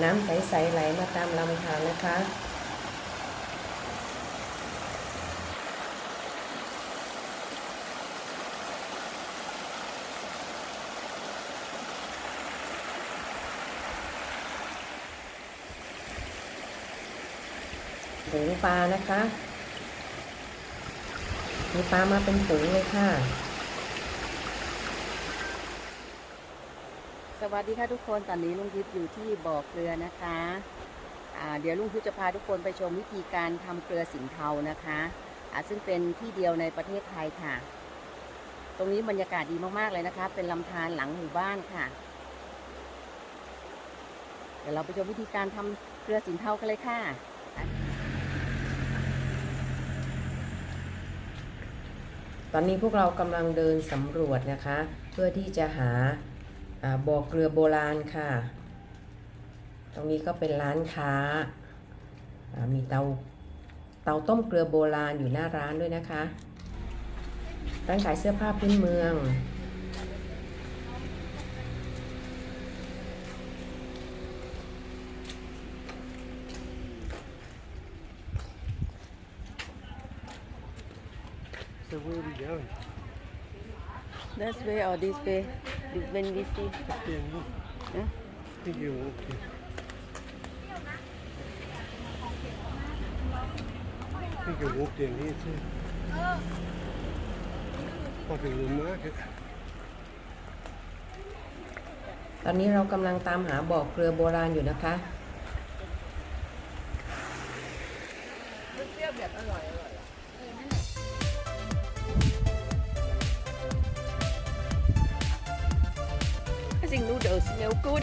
น้ำใสๆไหลมาตามลำธารนะคะ ฝูงปลานะคะ มีปลามาเป็นฝูงเลยค่ะ สวัสดีค่ะทุกคนตอนนี้ลุงทิพย์อยู่ที่บ่อเกลือนะคะเดี๋ยวลุงทิพย์จะพาทุกคนไปชมวิธีการทำเกลือสินเทานะคะอ่าซึ่งเป็นที่เดียวในประเทศไทยค่ะ ตรงนี้บรรยากาศดีมากๆเลยนะคะ เป็นลำธารหลังหมู่บ้านค่ะ เดี๋ยวเราไปชมวิธีการทำเกลือสินเทากันเลยค่ะตอนนี้พวกเรากำลังเดินสำรวจนะคะ เพื่อที่จะหา บ่อเกลือโบราณค่ะ ตรงนี้ก็เป็นร้านค้าอ่ามีเตาเตาต้มเกลือโบราณอยู่หน้าร้านด้วยนะคะ ร้านขายเสื้อผ้าพื้นเมือง So where are we going? This way or this way when we see Yeah, look. Yeah. I think you're walking. I think you walk down here too. Like a little market. ตอนนี้เรากำลังตามหาบ่อเกลือโบราณอยู่นะคะ I think noodles smell good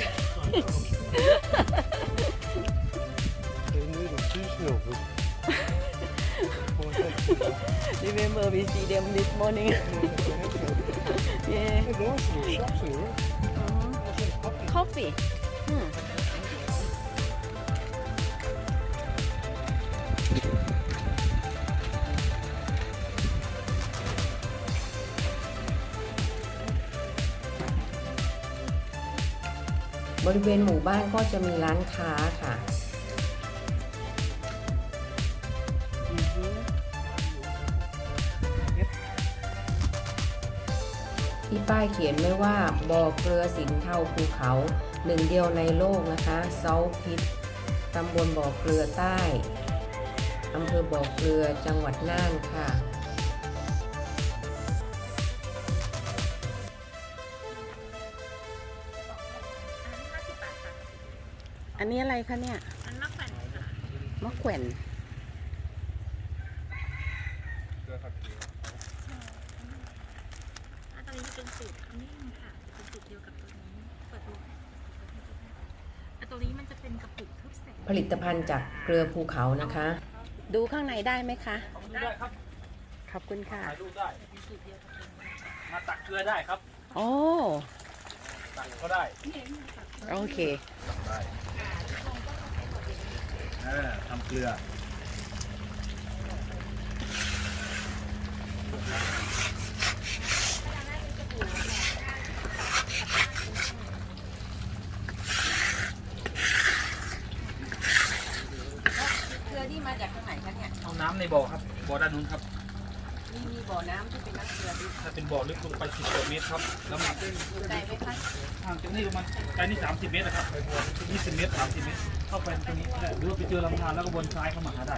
The noodles do smell good. Remember we see them this morning yeah They're nice little shops in there. coffee hmm. บริเวณหมู่บ้านก็จะมีร้านค้าค่ะ ที่ป้ายเขียนไว้ว่าบ่อเกลือสินเทาภูเขาหนึ่งเดียวในโลกนะคะเซาพิษตำบลบ่อเกลือใต้อำเภอบ่อเกลือจังหวัดน่านค่ะ อันนี้อะไรคะเนี่ยอันมะแขวนค่ะมะแขวนอันตัวนี้จะเป็นสูตรนิ่มค่ะเป็นสูตรเดียวกับตัวนี้เปิดดูอันตัวนี้มันจะเป็นกระปุกทึบแสงผลิตภัณฑ์จากเกลือภูเขานะคะ ดูข้างในได้ไหมคะ ได้ครับขอบคุณค่ะถ่ายรูปได้มาตักเกลือได้ครับ โอ้ ตักก็ได้โอเคได้เออทำเกลือเกลือนี่มาจากทางไหนคะเนี่ย เอาน้ำในบ่อครับบ่อด้านนู้นครับมีมี บ่อน้ำที่เป็นน้ำเกลือดิถ้าเป็นบ่อลึกลงไป10กว่าเมตรครับ แล้วมันไกลไหมคะห่างจากนี่ประมาณไกลนี่30เมตรนะครับ20เมตร30เมตร เข้าไปตรงนี้ได้หรือว่าไปเจอลำธารแล้วก็วนซ้ายเข้ามาหาได้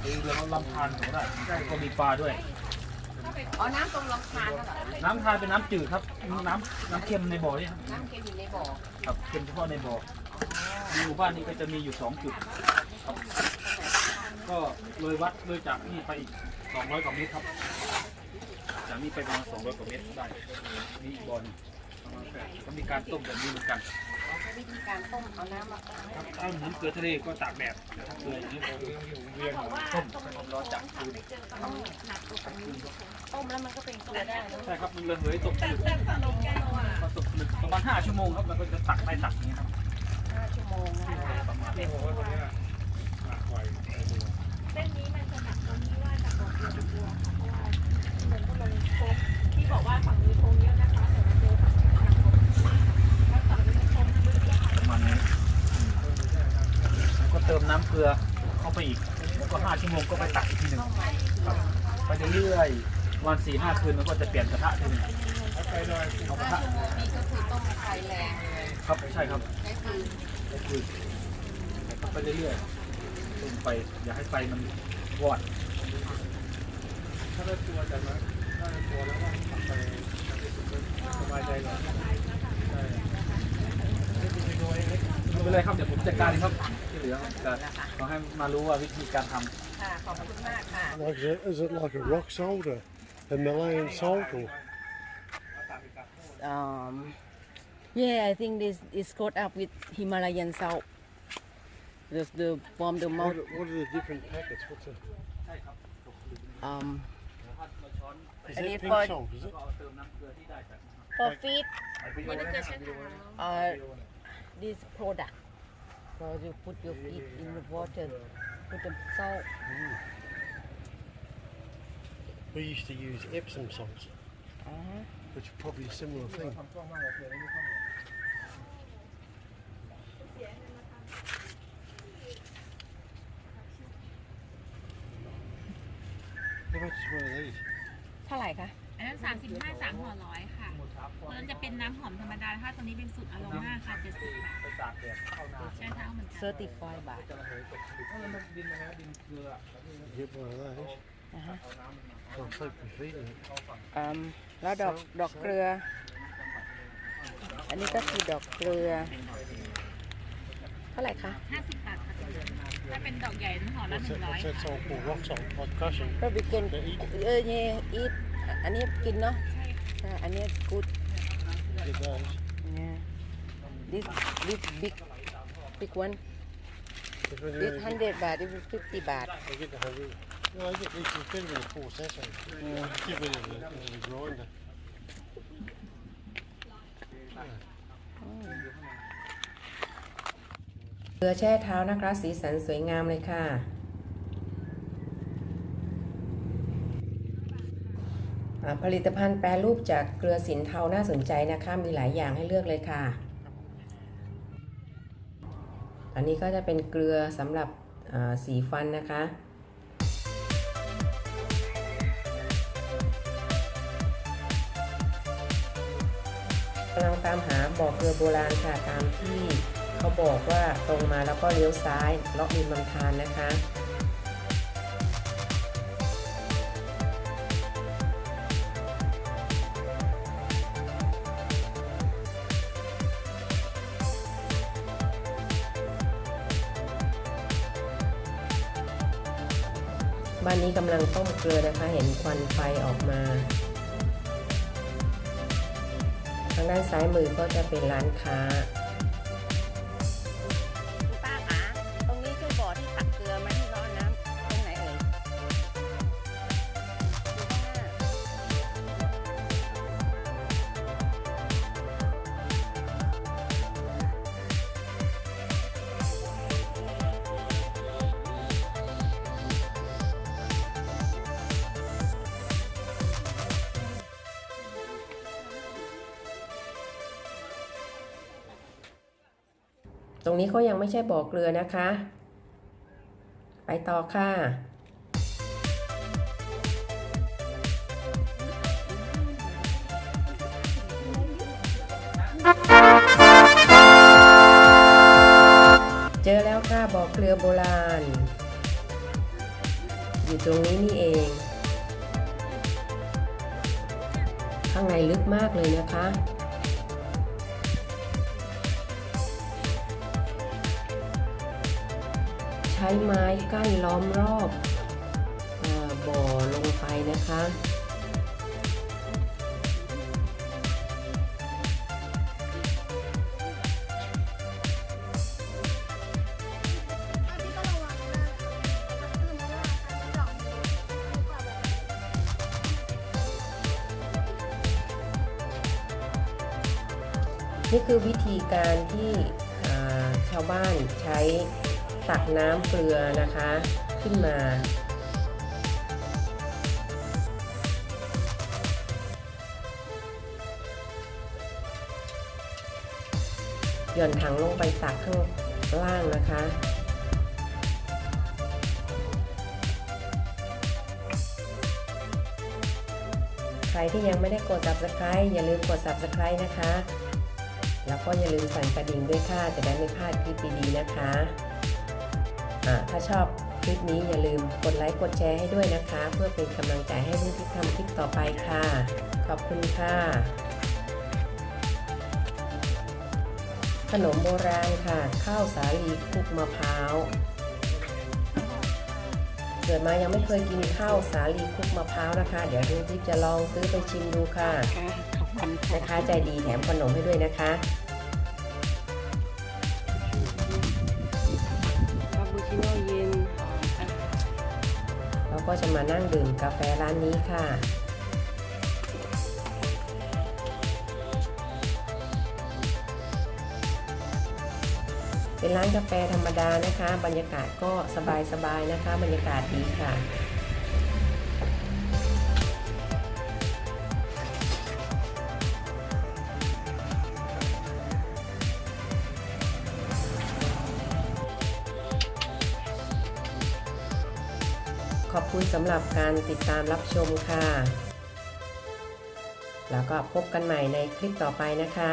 หรือเราลำธารก็ได้ก็มีปลาด้วย อ๋อ น้ำตรงลำธารน่ะเหรอคะน้ำทานเป็นน้ำจืดครับ น้ำน้ำเค็มในบ่อนี่ครับน้ำเค็มอยู่ในบ่อครับเค็มเฉพาะในบ่อในหมู่บ้านนี้ก็จะมีอยู่2จุดครับ ก็เลยวัดเลยจากนี่ไปอีก200กว่าเมตรครับ จากนี้ไปประมาณ200กว่าเมตรได้นี่อีกบ่อหนึงก็มีการต้มแบบนี้เหมือนกันวิธีการต้มเอาน้ำมาครับถ้าเหมือนเกลือทะเลก็ตากแดดแต่ถ้าเกลืออย่างนี้เราเรียงต้มความร้อนจากฟืนต้มแล้วมันก็เป็นเกลือได้เนอะใช่ครับมันระเหยตกผลึกพอตกผลึกประมาณ5ชั่วโมงครับแล้วก็จะตักไปตักอย่างนี้ครับห้าชั่วโมงนะคะ ประมาณนี้ เส้นนี้มันจะหนักตรงที่ว่าจากบ่อเกลือเป็นบัวค่ะเพราะว่ามันก็ลงโค้งที่บอกว่าฝั่งนี้โค้งเยอะนะคะแต่มันเจอฝั่งนี้หนักกว่าแล้วฝั่งนี้มันโค้งลึกอะค่ะ ประมาณนี้ เเกลือเข้าไปอีกแล้ วก็ห้าชั่วโมงก็ไปตักอีกทีหนึ่งครับไปเรื่อยๆวันสี่ห้าคืนมันก็จะเปลี่ยนกระทะทีหนึงเอากระทะนี่ก็คือต้มไฟแรงเลยครับใช่ครับใช้คือก็คือไปเรื่อยๆต้มไปอย่าให้ไฟมันวอดถ้าได้ตัวจากนั้นถ้าได้ตัวแล้วก็ทำไปสบายใจก่อนใช่ไม่เป็นตัวเอง ไม่เป็นไรครับเดี๋ยวผมจัดการเองครับที่เหลือจะขอให้มารู้ว่าวิธีการทำค่ะ ขอบคุณมากค่ะ Like, is it, is it like a rock salt or a Malayan salt or um yeah I think this is coated up with Himalayan salt the the from the what, mouth are- what are the different packets? What's a, um is And it it pink for- salt? Is it? ก็เอาเติมน้ำเกลือที่ได้จาก for feed นี่ก็เกลือเช่นเดียว uh this product so you put your feet in the water put the salt We used to use Epsom salts, uh-huh. which are probably a similar thing. 'How much is one of these? เท่าไหร่คะ อันนั้นสามสิบห้าสามห่อร้อยค่ะ ตัวนั้นจะเป็นน้ำหอมธรรมดาถ้าตัวนี้เป็นสูตรอโรมาค่ะเจ็ดสิบบาทไปตากแดดเข้านาใช่เท้าเหมือนกัน35บาทจะระเหยตกผลึกเออมันดินนะฮะดินเกลือ Get one of those. นะฮะ I'll soak your feet in it. อืมแล้วดอกดอกเกลือ อันนี้ก็คือดอกเกลือ เท่าไหร่คะ ห้าสิบบาทค่ะตัวนี้ถ้าเป็นดอกใหญ่ห่อละ What's หนึ่ that, งร้อย what's that salt called? Rock salt, like crushing. ก็บิกิน They eat เออเนี่ยอีทอันนี้กินเนาะใช่ค่ะ ใช่อันนี้กูด Yeah. This this big big one this you 100บาท this is 50บาท I get the hundred. No, I get these. It's better than a four sachet. Give it into the, into the grinder. เกลือแช่เท้านะคะ สีสันสวยงามเลยค่ะ อ่า ผลิตภัณฑ์แปรรูปจากเกลือสินเทาน่าสนใจนะคะ มีหลายอย่างให้เลือกเลยค่ะ อันนี้ก็จะเป็นเกลือสำหรับสีฟันนะคะ กำลังตามหาบ่อเกลือโบราณค่ะ ตามที่เขาบอกว่าตรงมาแล้วก็เลี้ยวซ้ายเลาะริมลำธารนะคะ นี้กำลังต้มเกลือนะคะ เห็นควันไฟออกมา ทางด้านซ้ายมือก็จะเป็นร้านค้า รงนี้เขายังไม่ใช่บ่อเกลือนะคะ ไปต่อค่ะเจอแล้วค่ะบ่อเกลือโบราณ อยู่ตรงนี้นี่เอง ข้างในลึกมากเลยนะคะ ช้ไม้กั้นล้อมรอบอบ่อลงไปนะคะ นี่คือวิธีการที่ชาวบ้านใช้ ตักน้ำเกลือนะคะขึ้นมาหย่อนถังลงไปตักข้างล่างนะคะ ใครที่ยังไม่ได้กด subscribe อย่าลืมกด subscribe นะคะ แล้วก็อย่าลืมสั่นกระดิ่งด้วยค่ะ จะได้ไม่พลาดคลิปดีๆนะคะ ถ้าชอบคลิปนี้อย่าลืมกดไลค์กดแชร์ให้ด้วยนะคะ เพื่อเป็นกำลังใจให้ลุงทิพย์ทำคลิปต่อไปค่ะ ขอบคุณค่ะ ขนมโบราณค่ะ ข้าวสาลีคลุกมะพร้าวเกิดมายังไม่เคยกินข้าวสาลีคลุกมะพร้าวนะคะ เดี๋ยวลุงทิพย์จะลองซื้อไปชิมดูค่ะค่ะขอบคุณแม่ค้าใจดีแถมขนมให้ด้วยนะคะ ก็จะมานั่งดื่มกาแฟร้านนี้ค่ะ เป็นร้านกาแฟธรรมดานะคะ บรรยากาศก็สบายๆนะคะ บรรยากาศดีค่ะ คุณสำหรับการติดตามรับชมค่ะ แล้วก็พบกันใหม่ในคลิปต่อไปนะคะ